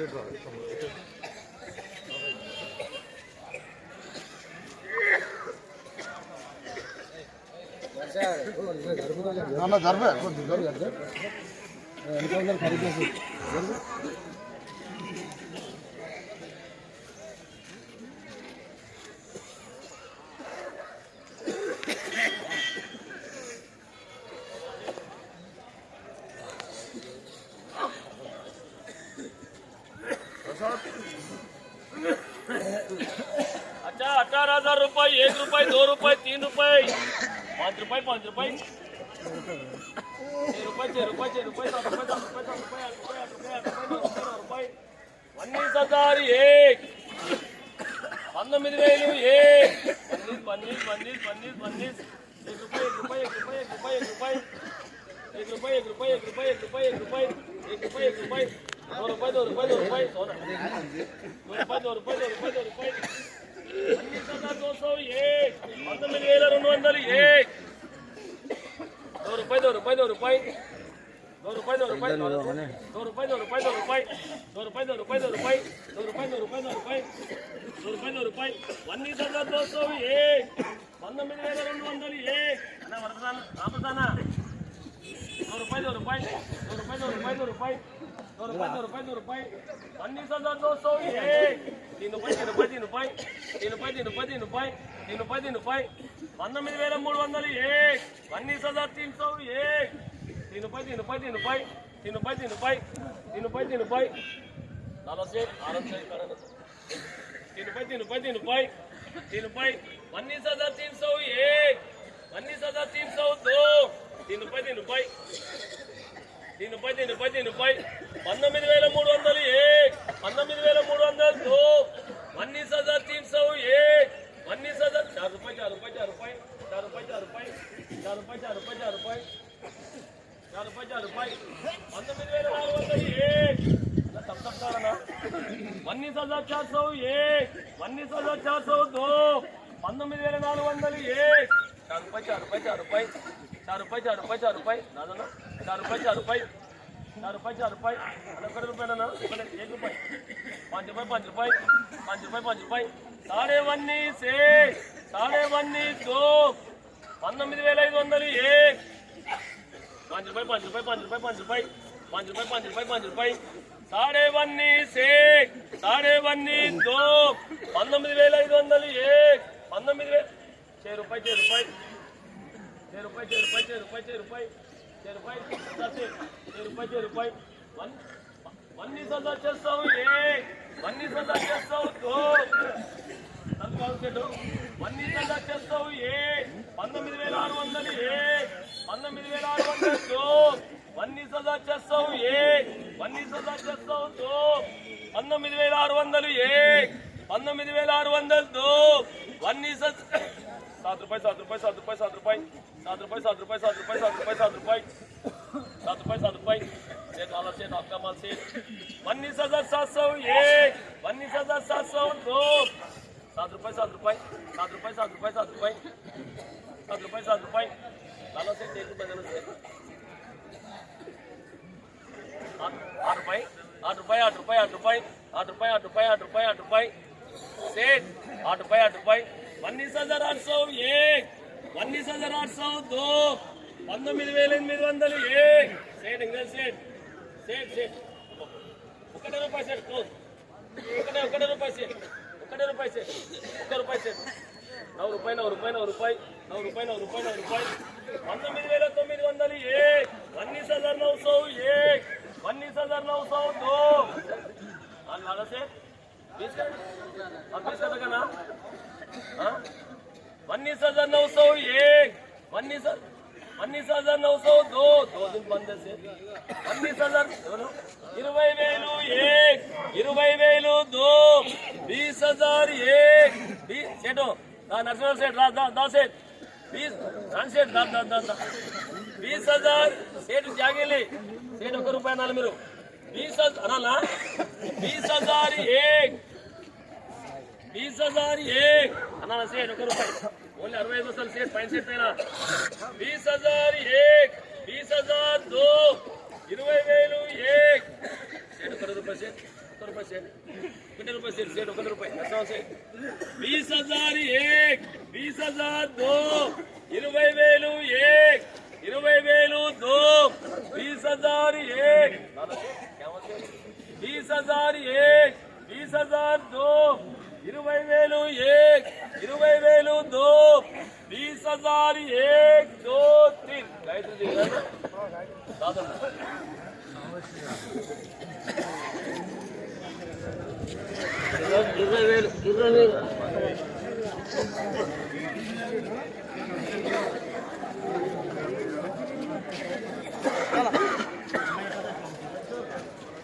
Update হবে না না ধরবে ধরবে ধরবে? एक रुपये दो रुपये तीन रुपये पाँच रुपये पाँच रुपये छः रुपये छः रुपये छः रुपये सात रुपये सात रुपये सात रुपये आठ रुपये आठ रुपये आठ रुपये नौ रुपये नौ रुपये उन्नीस हजार एक పంతొమ్మిది వేలు ఏ పన్నీస్ పన్నీస్ పన్నీస్ పన్నీస్ పన్నీస్ एक रुपये एक रुपये एक रुपये एक रुपये एक रुपये एक रुपये एक रुपये एक रुपये एक रुपये एक रुपये एक रुपये दो रुपये दो रुपये दो रुपये सोना दो रुपये दो रुपये दो रुपये दो रुपये पन्नीस हजार दो सौ एक పంతొమ్మిది వేల రెండు వందలు ఏ? దో రూపాయి దో రూపాయి దో రూపాయి దో రూపాయి దో రూపాయి దో రూపాయి దో రూపాయి దో రూపాయి దో రూపాయి దో రూపాయి దో రూపాయి దో రూపాయి దో రూపాయి దో రూపాయి దో రూపాయి దో రూపాయి వన్నీ దోస్తావు ఏ పంతొమ్మిది వేల రెండు వందలు ఏ అన్న వరదాన ఆపదానా దో రూపాయి దో రూపాయి దో రూపాయి దో రూపాయి దో రూపాయి దో రూపాయి దో రూపాయి దో రూపాయి ముప్పై ఎనభై ఎనభై ఎనభై ఎనభై ఎనభై పంతొమ్మిది వేల మూడు వందలు ఏ అన్ని సదార్ తీన్సో ఏ ఎనభై ఎనభై ఎనభై ఎనభై ఎనభై ఎనభై ఎనభై దీని అరవై ఎనభై ఎనభై ఎనభై ఎనభై అన్ని సదార్ తీన్సో ఏ అన్ని సదార్ తీన్సో దో ఎనభై దీని ఎనభై ఎనభై ఎనభై పంతొమ్మిది వేల మూడు వందలు ఏ పంతొమ్మిది వేల మూడు వందలు దో उन्नीस हजार तीन सौ एक उन्नीस हजार चार रुपये चार रुपये चार रुपये चार रुपये चार रुपये चार रुपये चार रुपये चार रुपये चार रुपये चार रुपये పంతొమ్మిది వేల నాలుగు వందలు ఏక్ అలా తప్ప తప్పుతారన్నా उन्नीस हजार चार सौ एक उन्नीस हजार चार सौ दो పంతొమ్మిది వేల నాలుగు వందలు ఏక్ चार रुपये चार रुपये चार रुपये चार रुपये चार रुपये चार रुपये दादा चार रुपये चार रुपये चार रुपये चार रुपये अलग रुपये ना एक रुपये पाँच रुपये पाँच रुपये पाँच रुपये पाँच रुपये साढ़े वन्नी से साढ़े वन्नी दो పంతొమ్మిది వేల ఐదు వందలు ఏ. పంచ రూపాయి పంచ రూపాయి పంచ రూపాయి పాంచ్ రూపాయి. పంచ రూపాయి పంచ రూపాయి పంచ రూపాయి. సాడే వన్ని సే సాడే వన్ని దో. పంతొమ్మిది వేల ఐదు వందలు ఏ. పంతొమ్మిది వేల చే రూపాయి చే రూపాయి. చే రూపాయి చే రూపాయి చే రూపాయి చే రూపాయి. రూపాయి రూపాయి రూపాయి వన్ వన్నీ సదా చేస్తావు ఏ? వన్నీ సదా చేస్తావు వన్నీ సదా చేస్తావు ఏ పంతొమ్మిది వేల ఆరు వందలు ఏ? పంతొమ్మిది వేల ఆరు వందలు सात रुपये सात रुपये सात रुपये सात रुपये सात रुपये सात रुपये सात रुपये सात रुपये सात रुपये सात रुपये सेठ वाला सेठ आपका माल सेठ उन्नीस हज़ार सात सौ एक उन्नीस हज़ार सात सौ दो सात रुपये सात रुपये सात रुपये सात रुपये सात रुपये सात रुपये सात रुपये लाला सेठ एक रुपये देना आठ रुपये आठ रुपये आठ रुपये आठ रुपये आठ रुपये आठ रुपये आठ रुपये आठ रुपये सेठ आठ रुपये आठ रुपये उन्नीस हजार आठ सौ एक उन्नीस हजार आठ सौ दो పంతొమ్మిది వేల ఎనిమిది వందలు ఏ సేట్ ఇంకా సేట్. సేట్ సేట్. ఒకటే రూపాయి సేట్ క్లోజ్. ఒకటే ఒకటే రూపాయి సేట్. ఒకటే రూపాయి సేట్. ఒక్క రూపాయి సేట్. నవ్వు రూపాయి నవ్వు రూపాయి నవ్వు రూపాయి. నవ్వు రూపాయి నవ్వు రూపాయి నవ్వు రూపాయి. పంతొమ్మిది వేల తొమ్మిది వందలు ఏ ఉన్నీస్ హజార్ నవ్వు సౌ ఏ ఉన్నీస్ హజార్ నవ్వు సౌ దో. అని లాగా సేట్. वन्नी हजार नौ सौ एक वन्नी सर वन्नीस हजार नौ सौ दो दो दिन बंद से वन्नीस हजार इरवै वेल एक इरवै वेल दो बीस हजार एक बीस सेठो नरसिंह सेठ दा सेठ बीस रान सेठ दा दा दा बीस हजार सेठ जागेले सेठ रुपये नाल मेरे बीस ना बीस हजार एक बीस हजार एक अनाना से रुपये ओनली अरवे दो साल से पैंस ना बीस हजार एक बीस हजार दो इरवे वेल एक रुपये से रुपये से कितने रुपये से सेठ रुपये రూపాయి అసలు बीस हजार एक बीस हजार दो ఇరవై వేలు एक ఇరవై వేలు దో बीस हजार एक बीस हजार एक बीस हजार दो ఇరవై వేలు एक ఇరవై వేలు दो बीस हजार एक दो तीन गायत्री जी दादा ఇరవై వేలు ఇరవై వేలు చాలా